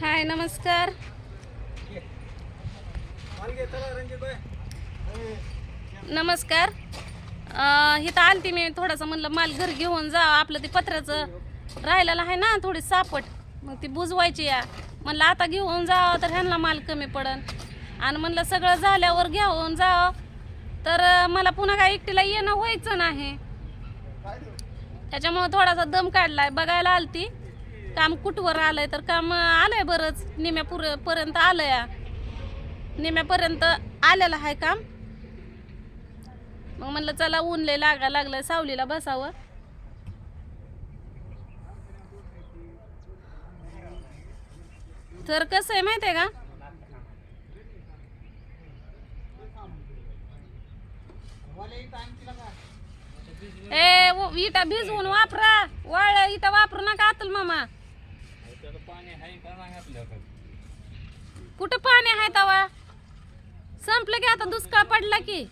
हाय नमस्कार. नमस्कार. इथं आलती मी थोडासा म्हणलं माल घर घेऊन जा आपलं ते पत्र्याचं राहिलेलं आहे ना थोडी सापट मग ती बुजवायची या. म्हणलं आता घेऊन जावं तर ह्यांना माल कमी पडन. आणि म्हणलं सगळं झाल्यावर घेऊन जावं तर मला पुन्हा काय एकटीला येणं व्हायचं नाही. त्याच्यामुळं थोडासा दम काढलाय. बघायला आलती. काम कुठवर आलंय तर काम आलंय बरंच. निम्यापुर पर्यंत आलंय. निम्यापर्यंत आलेलं आहे काम. मग म्हणलं चला ऊन लय लागा लागलं सावलीला बसावं. तर कसं आहे माहिती आहे का? ए व- इटा भिजवून वापरा. वाळ इटा वापरू नका आतल मामा. कुठं पाणी आहे तवा? संपलं की आता दुष्काळ पडला की.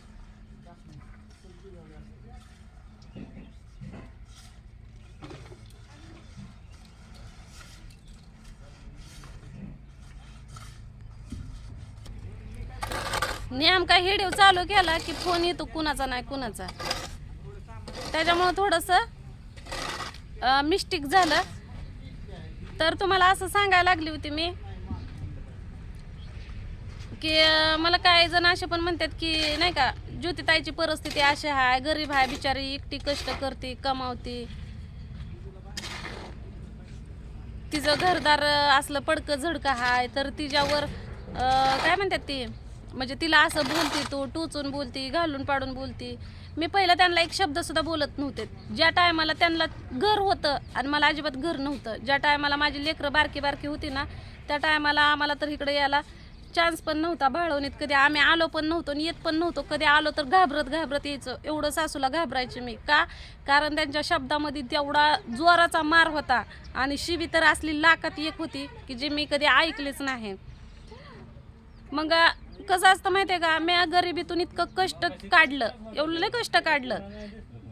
नेमका हिडीव चालू केला की फोन येतो कुणाचा नाही कुणाचा. त्याच्यामुळं थोडंसं मिस्टेक झालं. तर तुम्हाला असं सांगायला लागली होती मी. की मला काही जण असे पण म्हणतात की नाही का ज्योतिताईची परिस्थिती अशी आहे गरीब आहे बिचारी एकटी कष्ट करते कमावते. तिचं घरदार असलं पडकं झडकं आहे तर तिच्यावर काय म्हणतात ती? म्हणजे तिला असं बोलती तू टोचून बोलती घालून पाडून बोलती. मी पहिलं त्यांना एक शब्द सुद्धा बोलत नव्हते. ज्या टायमाला त्यांना घर होतं आणि मला अजिबात घर नव्हतं ज्या टायमाला माझी लेकरं बारकी बारकी होती ना त्या टायमाला आम्हाला तर इकडे यायला चान्स पण नव्हता. भाळवणीत कधी आम्ही आलो पण नव्हतो आणि येत पण नव्हतो. कधी आलो तर घाबरत घाबरत यायचं. एवढं सासूला घाबरायचे मी. का? कारण त्यांच्या शब्दामध्ये तेवढा जोराचा मार होता आणि शिवी तर असली लाकात एक होती की जे मी कधी ऐकलीच नाही. मग कसं असतं माहितीये का? मी गरिबीतून इतकं कष्ट काढलं. एवढं लय कष्ट काढलं.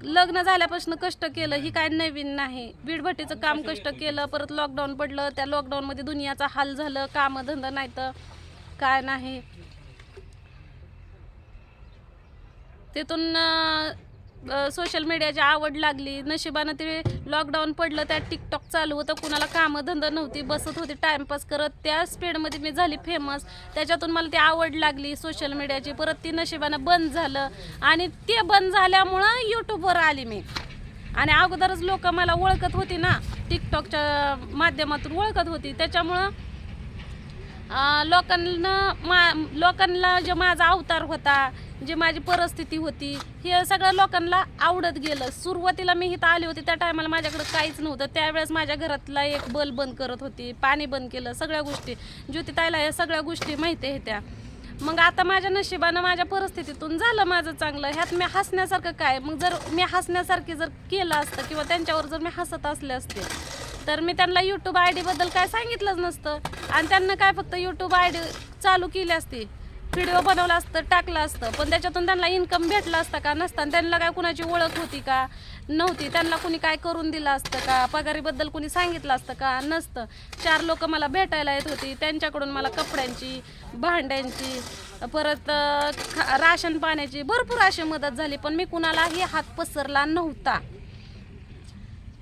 लग्न झाल्यापासून कष्ट केलं. ही काय नवीन नाही. बीडभट्टीचं काम कष्ट केलं. परत लॉकडाऊन पडलं. त्या लॉकडाऊनमध्ये दुनियाचा हाल झालं. कामं धंदा नाही तर काय नाही. तिथून सोशल मीडियाची आवड लागली. नशिबानं ते लॉकडाऊन पडलं त्यात टिकटॉक चालू होतं कुणाला कामं धंदा नव्हती बसत होती टाइमपास करत. त्या स्पीडमध्ये मी झाली फेमस त्याच्यातून मला ती आवड लागली सोशल मीडियाची परत ती नशिबानं बंद झालं. आणि ते बंद झाल्यामुळं यूट्यूबवर आली मी. आणि अगोदरच लोक मला ओळखत होती ना टिकटॉकच्या माध्यमातून ओळखत होती. त्याच्यामुळं लोकांना मा लोकांना जे माझा अवतार होता जे माझी परिस्थिती होती हे सगळ्या लोकांना आवडत गेलं. सुरुवातीला मी इथं आली होती त्या टायमाला माझ्याकडे काहीच नव्हतं. त्यावेळेस माझ्या घरातला एक बल बंद करत होती पाणी बंद केलं सगळ्या गोष्टी. ज्योतिताईला या सगळ्या गोष्टी माहिती आहे त्या. मग आता माझ्या नशिबानं माझ्या परिस्थितीतून झालं माझं चांगलं. ह्यात मी हसण्यासारखं काय? मग जर मी हसण्यासारखी जर केलं असतं किंवा त्यांच्यावर जर मी हसत असले असते तर मी त्यांना यूट्यूब आय डीबद्दल काय सांगितलंच नसतं. आणि त्यांना काय फक्त यूट्यूब आय डी चालू केली असती? व्हिडिओ बनवला असतं टाकलं असतं. पण त्याच्यातून त्यांना इन्कम भेटला असता का? नसतं. आणि त्यांना काय कुणाची ओळख होती का? नव्हती. त्यांना कुणी काय करून दिलं असतं का? पगारीबद्दल कुणी सांगितलं असतं का? नसतं. चार लोक मला भेटायला येत होती. त्यांच्याकडून मला कपड्यांची भांड्यांची परत राशन पाण्याची भरपूर अशी मदत झाली. पण मी कुणालाही हात पसरला नव्हता.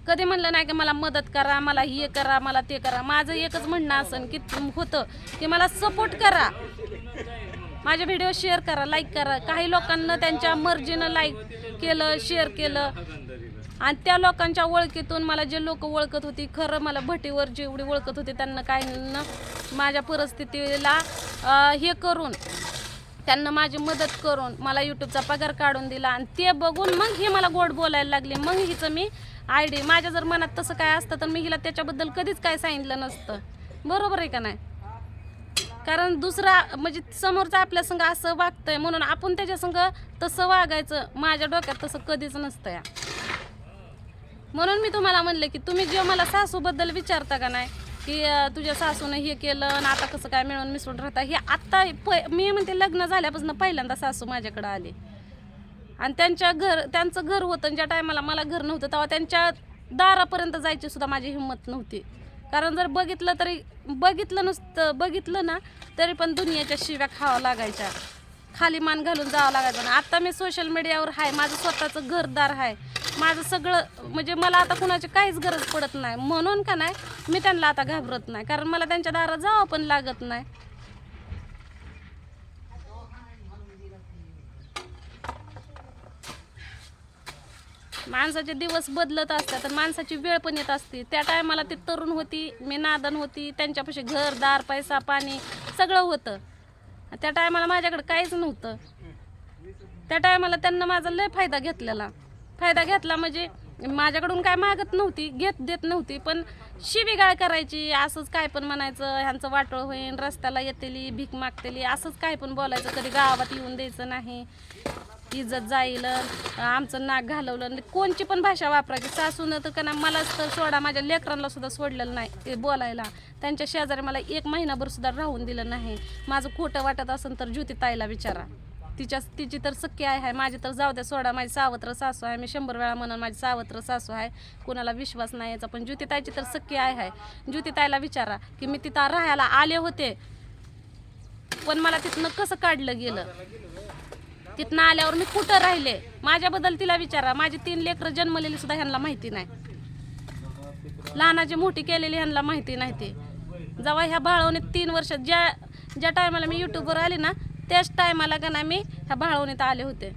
कधी म्हणलं नाही की मला मदत करा मला हे करा मला ते करा. माझं एकच म्हणणं असं की होतं की मला सपोर्ट करा. माझे व्हिडिओ शेअर करा लाईक करा. काही लोकांना त्यांच्या मर्जीनं लाईक केलं शेअर केलं. आणि त्या लोकांच्या ओळखीतून मला जे लोक ओळखत होती खरं मला भटीवर जेवढी ओळखत होती त्यांना काय न माझ्या परिस्थितीला हे करून त्यांना माझी मदत करून मला यूट्यूबचा पगार काढून दिला. आणि ते बघून मग हे मला गोड बोलायला लागली. मग हिचं मी आय डी माझ्या जर मनात तसं काय असतं तर मी हिला त्याच्याबद्दल कधीच काय सांगितलं नसतं. बरोबर आहे का नाही? कारण दुसरा म्हणजे समोरचा आपल्या संग असं वागतंय म्हणून आपण त्याच्या संग तसं वागायचं माझ्या डोक्यात तसं कधीच नसतं या. म्हणून मी तुम्हाला म्हणलं की तुम्ही जे मला सासूबद्दल विचारता का नाही की तुझ्या सासूनं हे केलं आणि आता कसं काय मिळून मिसळून राहता हे आत्ता प मी म्हणते लग्न झाल्यापासून पहिल्यांदा सासू माझ्याकडे आले. आणि त्यांच्या घर त्यांचं घर होतं ज्या टायमाला मला घर नव्हतं तेव्हा त्यांच्या दारापर्यंत जायची सुद्धा माझी हिंमत नव्हती. कारण जर बघितलं तरी बघितलं नुसतं बघितलं ना तरी पण दुनियाच्या शिव्या खावा लागायच्या. खाली मान घालून जावं लागायचं. ना आत्ता मी सोशल मीडियावर आहे माझं स्वतःचं घरदार आहे माझं सगळं म्हणजे मला आता कुणाची काहीच गरज पडत नाही. म्हणून का नाही मी त्यांना आता घाबरत नाही. कारण मला त्यांच्या दारात जावं पण लागत नाही. माणसाचे दिवस बदलत असतात तर माणसाची वेळ पण येत असते. त्या टायमाला ती तरुण होती मी नादन होती त्यांच्यापाशी घर दार पैसा पाणी सगळं होतं. त्या टायमाला माझ्याकडे काहीच नव्हतं. त्या टायमाला त्यांना माझा लय फायदा घेतलेला. फायदा घेतला म्हणजे माझ्याकडून काय मागत नव्हती घेत देत नव्हती पण शिवीगाळ करायची असंच काय पण म्हणायचं ह्यांचं वाटोळ होईन रस्त्याला येतेली भीक मागतेली असंच काय पण बोलायचं कधी गावात येऊन द्यायचं नाही. इज्जत जाईल आमचं नाक घालवलं. आणि कोणची पण भाषा वापरायची सासून तर का ना मलाच तर सोडा माझ्या लेकरांना सुद्धा सोडलेलं नाही ते बोलायला. त्यांच्या शेजारी मला एक महिनाभर सुद्धा राहून दिलं नाही. माझं खोटं वाटत असेल तर ज्योती ताईला विचारा. तिच्या तिची तर सख्खी आहे आहे माझी तर जाऊ द्या सोडा माझी सावत्र सासू आहे. मी शंभर वेळा म्हणून माझी सावत्र सासू आहे. कोणाला विश्वास नाही याचा पण ज्योतिताईची तर सख्खी आहे. आहे ज्योतीताईला विचारा की मी तिथं राहायला आले होते पण मला तिथनं कसं काढलं गेलं? तिथनं आल्यावर मी कुठं राहिले? माझ्याबद्दल तिला विचारा. माझी तीन लेकरं जन्मलेली सुद्धा ह्यांना माहिती नाही. लहानाची मोठी केलेली ह्यांना माहिती नाही ते. जेव्हा ह्या बाळवणीत तीन वर्ष ज्या ज्या टायमाला मी यूट्यूबवर आले ना त्याच टायमाला का ना मी ह्या बाळवणीत आले होते.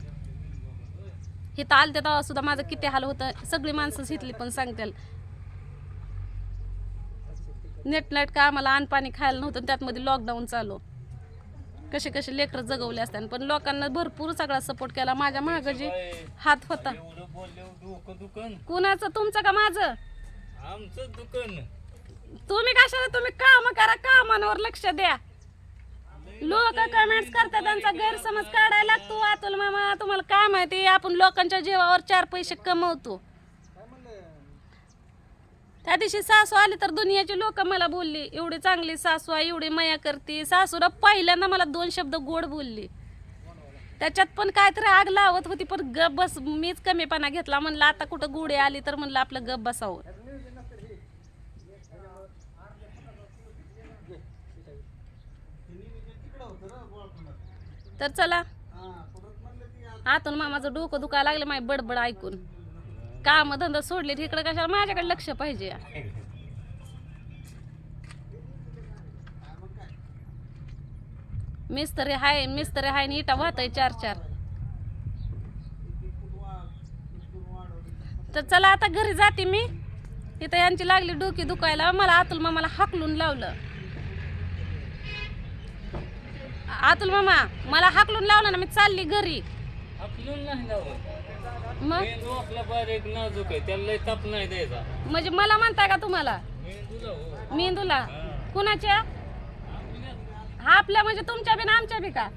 इथं आलते तेव्हा सुद्धा माझं किती हाल होतं सगळी माणसं हिथली पण सांगतील. नेट नाईट का आम्हाला अन्न खायला नव्हतं त्यातमध्ये लॉकडाऊन चालू. कसे कसे लेकरं जगवले असतात पण लोकांना भरपूर सगळा सपोर्ट केला. माझ्या मागं जे हात होता. कुणाचं? तुमचं का माझं? आमचं दुकान तुम्ही कशाला तुम्ही काम करा कामांवर लक्ष द्या. लोक कमेंट्स करतात त्यांचा गैरसमज काढायला लागतो. अतुल मामा तुम्हाला काय माहिती? आपण लोकांच्या जीवावर चार पैसे कमवतो. त्या दिवशी सासू आली तर दुनियाची लोक मला बोलली एवढी चांगली सासू आहे एवढी मया करते. सासूला पहिल्यांदा मला दोन शब्द गोड बोलली. त्याच्यात पण काहीतरी आग लावत होती पण गप बस मीच कमीपणा घेतला. म्हणलं आता कुठं गुढे आली तर म्हणलं आपलं गप बसावं. तर चला. आतून मामाचं डोकं दुखायला लागलं माझी बडबड ऐकून. काम धंदा सोडले इकडे कशाला माझ्याकडे लक्ष पाहिजे? मिस्त्री हाय मिस्त्री हाय आणि इटा वाहतय चार चार. तर चला आता घरी जाते मी. इथं यांची लागली डोकी दुखायला मला अतुल मामाला हाकलून लावलं. अतुल मामा मला हाकलून लावलं ना मी चालली घरी. नाही मग? मेंदू आपला बारीक नाजूक आहे त्याला लय ताप नाही द्यायचा. म्हणजे मला म्हणताय का तुम्हाला? मेंदूला हो. मेंदूला? कुणाच्या? हा आपल्या म्हणजे तुमच्या बी ना आमच्या बी का?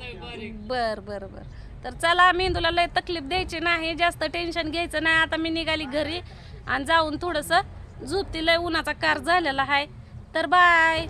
आहे बारीक. बर बर बर. तर चला मेंदूला लय तकलीफ द्यायची नाही जास्त टेन्शन घ्यायचं नाही. आता मी निघाली घरी आणि जाऊन थोडंसं झोपती लय उन्हाचा कार झालेला आहे. तर बाय